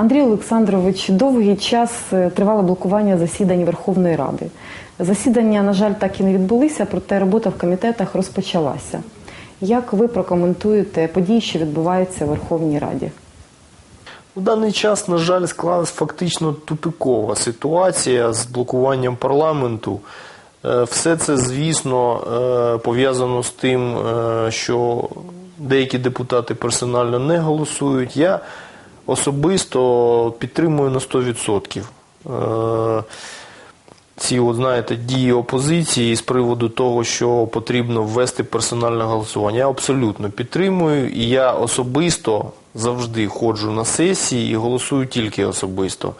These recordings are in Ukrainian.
Андрій Олександрович, довгий час е, тривало блокування засідань Верховної Ради. Засідання, на жаль, так і не відбулися, проте робота в комітетах розпочалася. Як ви прокоментуєте події, що відбуваються в Верховній Раді? У даний час, на жаль, склалась фактично тупикова ситуація з блокуванням парламенту. Е, Все це, звісно, е, пов'язано з тим, що деякі депутати персонально не голосують. Я особисто підтримую на 100%. Е, ці, от, знаєте, дії опозиції з приводу того, що потрібно ввести персональне голосування. Я абсолютно підтримую, і я особисто завжди ходжу на сесії і голосую тільки особисто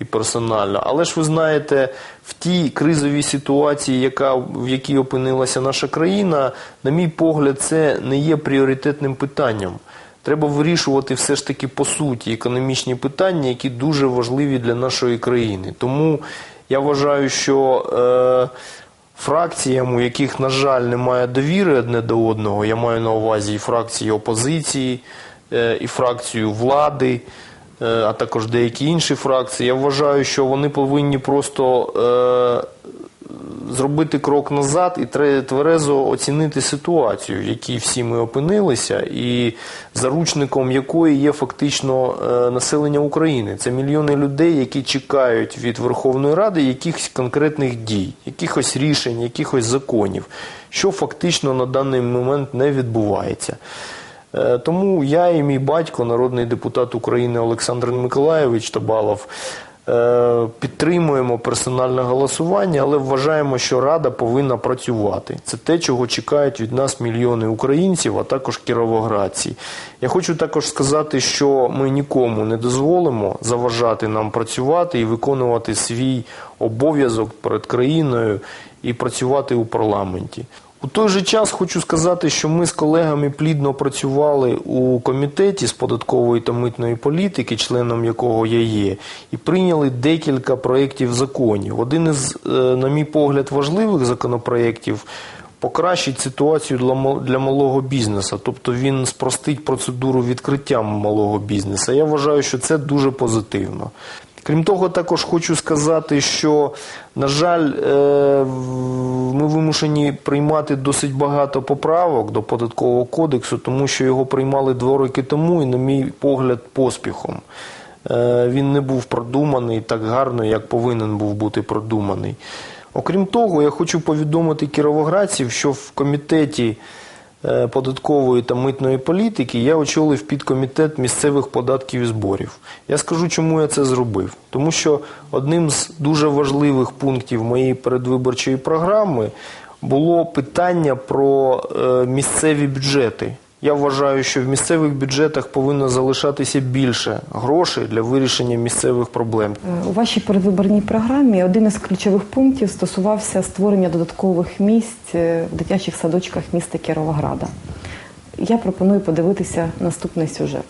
і персонально. Але ж ви знаєте, в тій кризовій ситуації, яка, в якій опинилася наша країна, на мій погляд, це не є пріоритетним питанням. Треба вирішувати все ж таки по суті економічні питання, які дуже важливі для нашої країни. Тому я вважаю, що е, фракціям, у яких, на жаль, немає довіри одне до одного, я маю на увазі і фракції опозиції, е, і фракцію влади, е, а також деякі інші фракції, я вважаю, що вони повинні просто е, зробити крок назад і тверезо оцінити ситуацію, в якій всі ми опинилися, і заручником якої є фактично е, населення України. Це мільйони людей, які чекають від Верховної Ради якихось конкретних дій, якихось рішень, якихось законів, що фактично на даний момент не відбувається. Е, Тому я і мій батько, народний депутат України Олександр Миколаєвич Табалов, підтримуємо персональне голосування, але вважаємо, що Рада повинна працювати. Це те, чого чекають від нас мільйони українців, а також кіровоградці. Я хочу також сказати, що ми нікому не дозволимо заважати нам працювати і виконувати свій обов'язок перед країною і працювати у парламенті. У той же час хочу сказати, що ми з колегами плідно працювали у комітеті з податкової та митної політики, членом якого я є, і прийняли декілька проєктів законів. Один із, е, на мій погляд, важливих законопроєктів покращить ситуацію для малого бізнесу, тобто він спростить процедуру відкриття малого бізнесу. Я вважаю, що це дуже позитивно. Крім того, також хочу сказати, що, на жаль, е, ми вимушені приймати досить багато поправок до податкового кодексу, тому що його приймали два роки тому, і, на мій погляд, поспіхом. Е, Він не був продуманий так гарно, як повинен був бути продуманий. Окрім того, я хочу повідомити кіровоградців, що в комітеті податкової та митної політики я очолив підкомітет місцевих податків і зборів. Я скажу, чому я це зробив. Тому що одним з дуже важливих пунктів моєї передвиборчої програми було питання про е, місцеві бюджети. Я вважаю, що в місцевих бюджетах повинно залишатися більше грошей для вирішення місцевих проблем. У вашій передвиборній програмі один із ключових пунктів стосувався створення додаткових місць е, в дитячих садочках міста Кіровограда. Я пропоную подивитися наступний сюжет.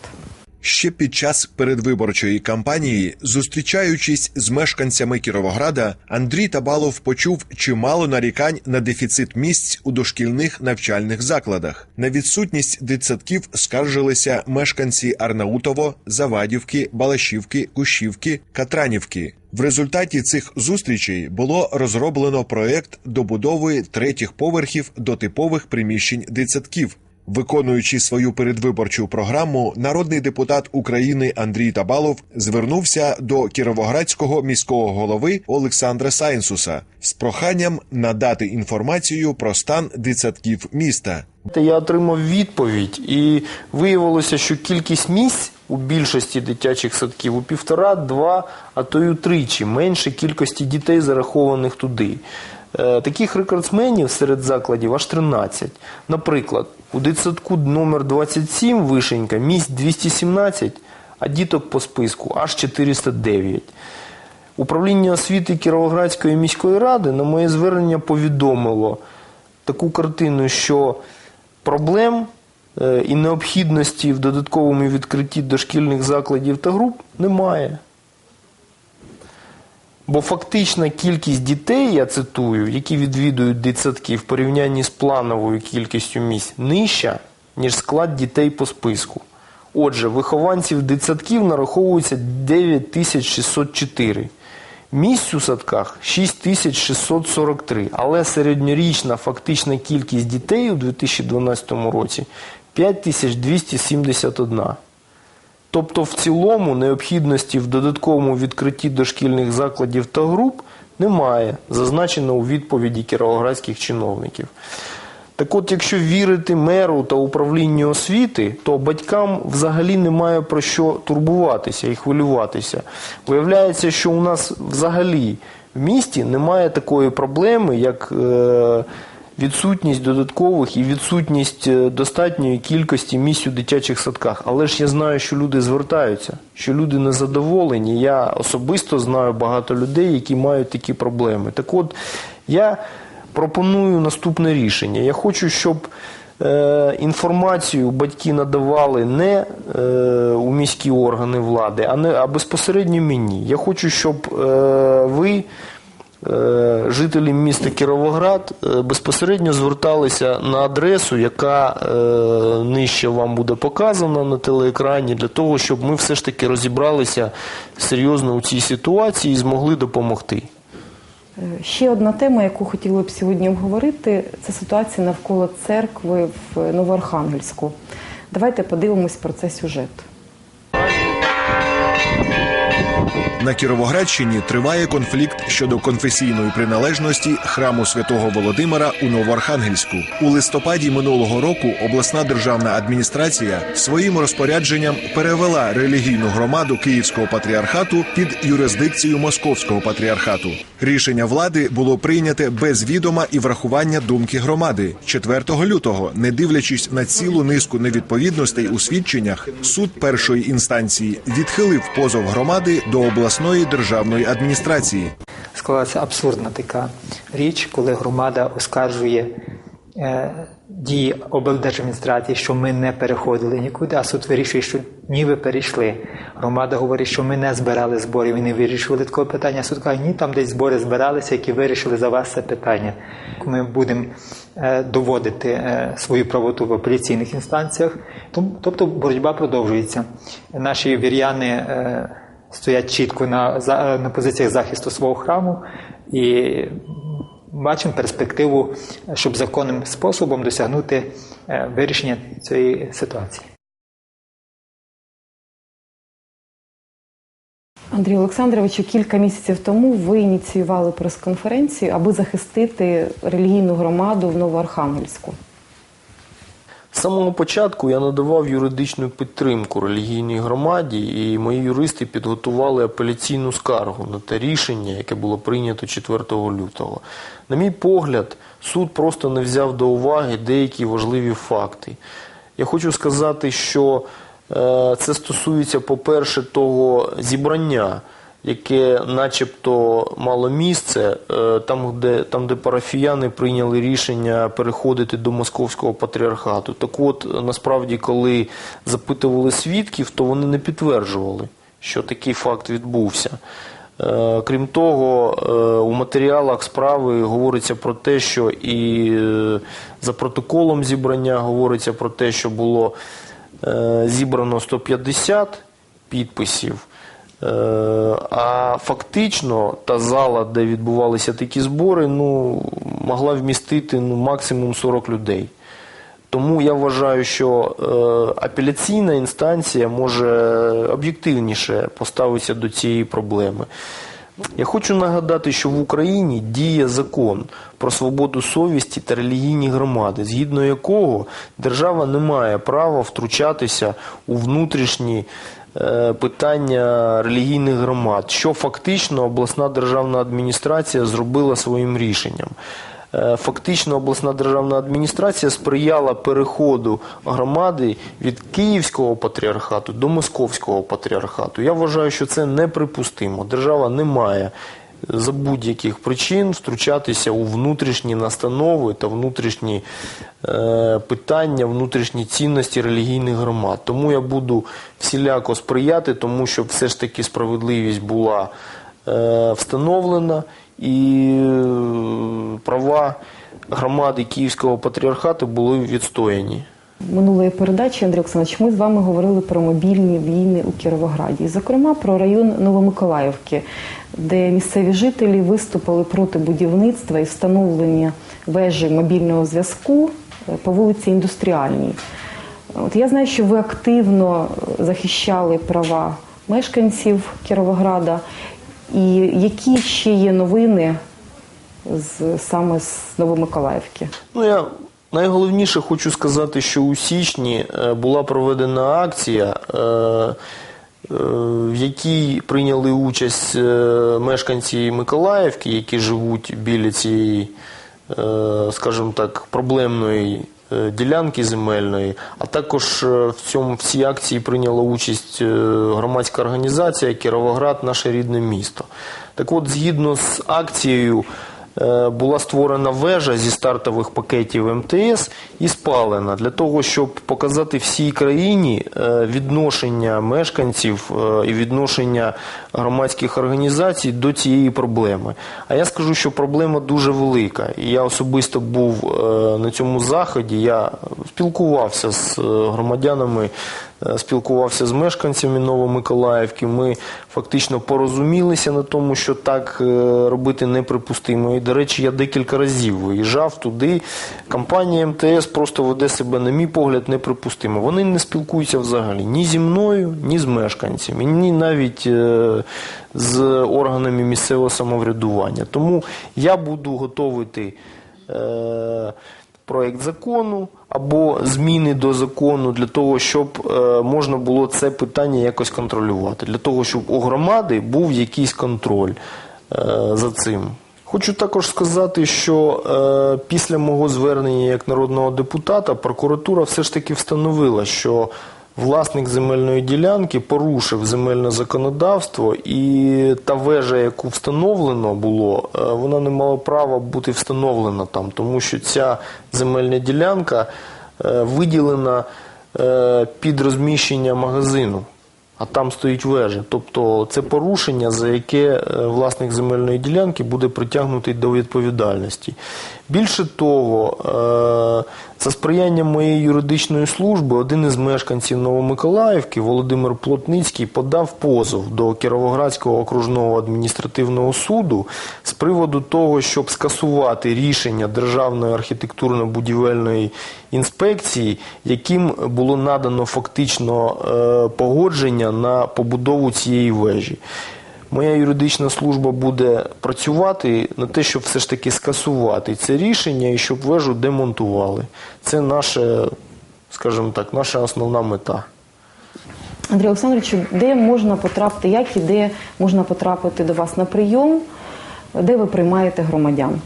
Ще під час передвиборчої кампанії, зустрічаючись з мешканцями Кіровограда, Андрій Табалов почув чимало нарікань на дефіцит місць у дошкільних навчальних закладах. На відсутність дитсадків скаржилися мешканці Арнаутово, Завадівки, Балашівки, Кущівки, Катранівки. В результаті цих зустрічей було розроблено проект добудови третіх поверхів до типових приміщень дитсадків. Виконуючи свою передвиборчу програму, народний депутат України Андрій Табалов звернувся до кіровоградського міського голови Олександра Сайнсуса з проханням надати інформацію про стан дитсадків міста. Я отримав відповідь, і виявилося, що кількість місць у більшості дитячих садків у півтора, два, а то й утричі менше кількості дітей, зарахованих туди. Е, Таких рекордсменів серед закладів аж 13. Наприклад, у дитсадку номер 27 Вишенька місць 217, а діток по списку аж 409. Управління освіти Кіровоградської міської ради на моє звернення повідомило таку картину, що проблем е, і необхідності в додатковому відкритті дошкільних закладів та груп немає. Бо фактична кількість дітей, я цитую, які відвідують дитсадки в порівнянні з плановою кількістю місць, нижча, ніж склад дітей по списку. Отже, вихованців дитсадків нараховується 9604. Місць у садках 6643, але середньорічна фактична кількість дітей у 2012 році 5271. Тобто в цілому необхідності в додатковому відкритті дошкільних закладів та груп немає, зазначено у відповіді кіровоградських чиновників. Так от, якщо вірити меру та управлінню освіти, то батькам взагалі немає про що турбуватися і хвилюватися. Виявляється, що у нас взагалі в місті немає такої проблеми, як е, відсутність додаткових і відсутність е, достатньої кількості місць у дитячих садках. Але ж я знаю, що люди звертаються, що люди незадоволені. Я особисто знаю багато людей, які мають такі проблеми. Так от я пропоную наступне рішення. Я хочу, щоб е, інформацію батьки надавали не е, у міські органи влади, а, безпосередньо мені. Я хочу, щоб ви. Е, Жителі міста Кіровоград е, безпосередньо зверталися на адресу, яка е, нижче вам буде показана на телеекрані, для того, щоб ми все ж таки розібралися серйозно у цій ситуації і змогли допомогти. Ще одна тема, яку хотіли б сьогодні обговорити, це ситуація навколо церкви в Новоархангельську. Давайте подивимось про це сюжет. На Кіровоградщині триває конфлікт щодо конфесійної приналежності храму святого Володимира у Новоархангельську. У листопаді минулого року обласна державна адміністрація своїм розпорядженням перевела релігійну громаду Київського патріархату під юрисдикцію Московського патріархату. Рішення влади було прийняте без відома і врахування думки громади. 4 лютого, не дивлячись на цілу низку невідповідностей у свідченнях, суд першої інстанції відхилив позов громади до обласної державної адміністрації. склалася абсурдна така річ, коли громада оскаржує е, дії облдержадміністрації, що ми не переходили нікуди, а суд вирішує, що ні, ви перейшли. Громада говорить, що ми не збирали зборів і не вирішували такого питання. Суд каже, ні, там десь збори збиралися, які вирішили за вас це питання. Ми будемо е, доводити е, свою правоту в апеляційних інстанціях. Тобто боротьба продовжується. Наші вір'яни. Стоять чітко на, на позиціях захисту свого храму і бачимо перспективу, щоб законним способом досягнути е, вирішення цієї ситуації. Андрій Олександровичу, кілька місяців тому ви ініціювали прес-конференцію, аби захистити релігійну громаду в Новоархангельську. З самого початку я надавав юридичну підтримку релігійній громаді, і мої юристи підготували апеляційну скаргу на те рішення, яке було прийнято 4 лютого. На мій погляд, суд просто не взяв до уваги деякі важливі факти. Я хочу сказати, що е, це стосується, по-перше, того зібрання, яке начебто мало місце, е, там, де, там, де парафіяни прийняли рішення переходити до московського патріархату. Так от, насправді, коли запитували свідків, то вони не підтверджували, що такий факт відбувся. Е, Крім того, е, у матеріалах справи говориться про те, що і за протоколом зібрання говориться про те, що було зібрано 150 підписів. Е, А фактично та зала, де відбувалися такі збори, ну, могла вмістити ну, максимум 40 людей. Тому я вважаю, що е, апеляційна інстанція може об'єктивніше поставитися до цієї проблеми. Я хочу нагадати, що в Україні діє закон про свободу совісті та релігійні громади, згідно якого держава не має права втручатися у внутрішні е, питання релігійних громад, що фактично обласна державна адміністрація зробила своїм рішенням. Е, Фактично обласна державна адміністрація сприяла переходу громади від Київського патріархату до Московського патріархату. Я вважаю, що це неприпустимо. Держава не має за будь-яких причин втручатися у внутрішні настанови та внутрішні е, питання, внутрішні цінності релігійних громад. Тому я буду всіляко сприяти, тому щоб все ж таки справедливість була е, встановлена і е, права громади Київського патріархату були відстояні. минулої передачі, Андрій Олександрович, ми з вами говорили про мобільні війни у Кіровограді, зокрема про район Новомиколаївки, де місцеві жителі виступили проти будівництва і встановлення вежі мобільного зв'язку е, по вулиці Індустріальній. От я знаю, що ви активно захищали права мешканців Кіровограда. І які ще є новини з, саме з Новомиколаївки? Ну, я найголовніше хочу сказати, що у січні е, була проведена акція, е, е, в якій прийняли участь мешканці Миколаївки, які живуть біля цієї, скажімо так, проблемної ділянки земельної, а також е, в цій акції прийняла участь е, громадська організація Кіровоград, наше рідне місто. Так от, згідно з акцією. Е, була створена вежа зі стартових пакетів МТС і спалена для того, щоб показати всій країні е, відношення мешканців е, і відношення громадських організацій до цієї проблеми. А я скажу, що проблема дуже велика. Я особисто був на цьому заході. Я спілкувався з громадянами спілкувався з мешканцями Новомиколаївки. Ми фактично порозумілися на тому, що так е, робити неприпустимо. І, до речі, я декілька разів виїжджав туди. Компанія МТС просто веде себе, на мій погляд, неприпустимо. Вони не спілкуються взагалі ні зі мною, ні з мешканцями, ні навіть е, з органами місцевого самоврядування. Тому я буду готовити. Е, проект закону або зміни до закону для того, щоб е, можна було це питання якось контролювати, для того, щоб у громади був якийсь контроль е, за цим. Хочу також сказати, що е, після мого звернення як народного депутата прокуратура все ж таки встановила, що власник земельної ділянки порушив земельне законодавство, і та вежа, яку встановлено було, е, вона не мала права бути встановлена там, тому що ця земельна ділянка е, виділена е, під розміщення магазину. А там стоїть вежа. Тобто це порушення, за яке е, власник земельної ділянки буде притягнутий до відповідальності. Більше того, е, за сприянням моєї юридичної служби один із мешканців Новомиколаївки, Володимир Плотницький, подав позов до Кіровоградського окружного адміністративного суду з приводу того, щоб скасувати рішення Державної архітектурно-будівельної інспекції, яким було надано фактично е, погодження на побудову цієї вежі. Моя юридична служба буде працювати на те, щоб все ж таки скасувати це рішення і щоб вежу демонтували. Це наше, скажімо так, наша основна мета. Андрій Олександрович, де можна потрапити, як і де можна потрапити до вас на прийом, де ви приймаєте громадян?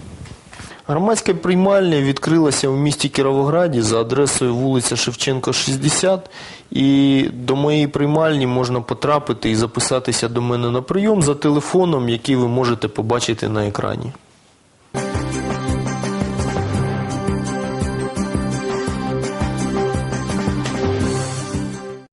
Громадська приймальня відкрилася в місті Кіровограді за адресою вулиця Шевченко, 60. І до моєї приймальні можна потрапити і записатися до мене на прийом за телефоном, який ви можете побачити на екрані.